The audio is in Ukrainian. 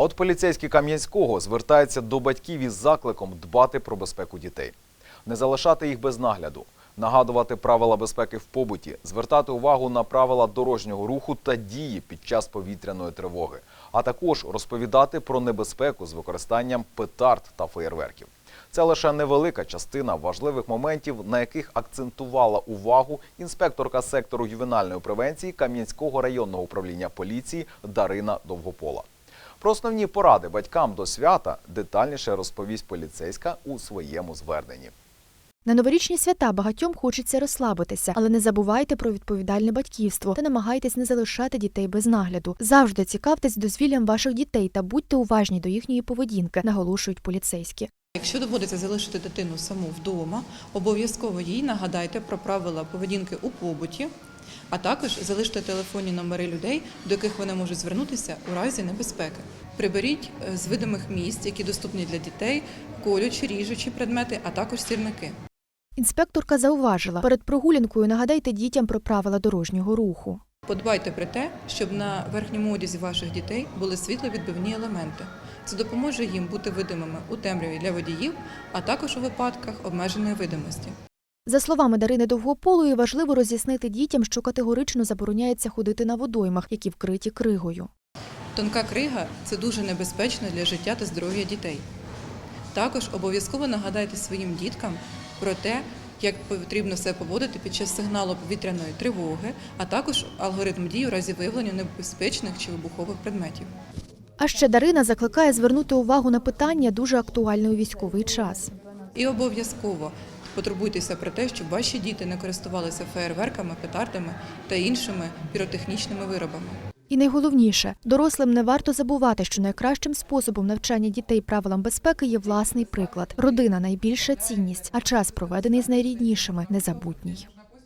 А от поліцейські Кам'янського звертаються до батьків із закликом дбати про безпеку дітей, не залишати їх без нагляду, нагадувати правила безпеки в побуті, звертати увагу на правила дорожнього руху та дії під час повітряної тривоги, а також розповідати про небезпеку з використанням петард та феєрверків. Це лише невелика частина важливих моментів, на яких акцентувала увагу інспекторка сектору ювенальної превенції Кам'янського районного управління поліції Дарина Довгопола. Про основні поради батькам до свята детальніше розповість поліцейська у своєму зверненні. На новорічні свята багатьом хочеться розслабитися, але не забувайте про відповідальне батьківство та намагайтесь не залишати дітей без нагляду. Завжди цікавтесь дозвіллям ваших дітей та будьте уважні до їхньої поведінки, наголошують поліцейські. Якщо доводиться залишити дитину саму вдома, обов'язково їй нагадайте про правила поведінки у побуті, а також залиште телефонні номери людей, до яких вони можуть звернутися у разі небезпеки. Приберіть е, з видимих місць, які доступні для дітей, колючі, ріжучі предмети, а також сірники. Інспекторка зауважила, перед прогулянкою нагадайте дітям про правила дорожнього руху. Подбайте про те, щоб на верхньому одязі ваших дітей були світловідбивні елементи. Це допоможе їм бути видимими у темряві для водіїв, а також у випадках обмеженої видимості. За словами Дарини Довгополої, важливо роз'яснити дітям, що категорично забороняється ходити на водоймах, які вкриті кригою. Тонка крига це дуже небезпечно для життя та здоров'я дітей. Також обов'язково нагадайте своїм діткам про те, як потрібно себе поводити під час сигналу повітряної тривоги, а також алгоритм дій у разі виявлення небезпечних чи вибухових предметів. А ще Дарина закликає звернути увагу на питання дуже актуальне у військовий час. І обов'язково потурбуйтеся про те, щоб ваші діти не користувалися феєрверками, петардами та іншими піротехнічними виробами. І найголовніше, дорослим не варто забувати, що найкращим способом навчання дітей правилам безпеки є власний приклад. Родина найбільша цінність, а час, проведений з найріднішими, незабутній.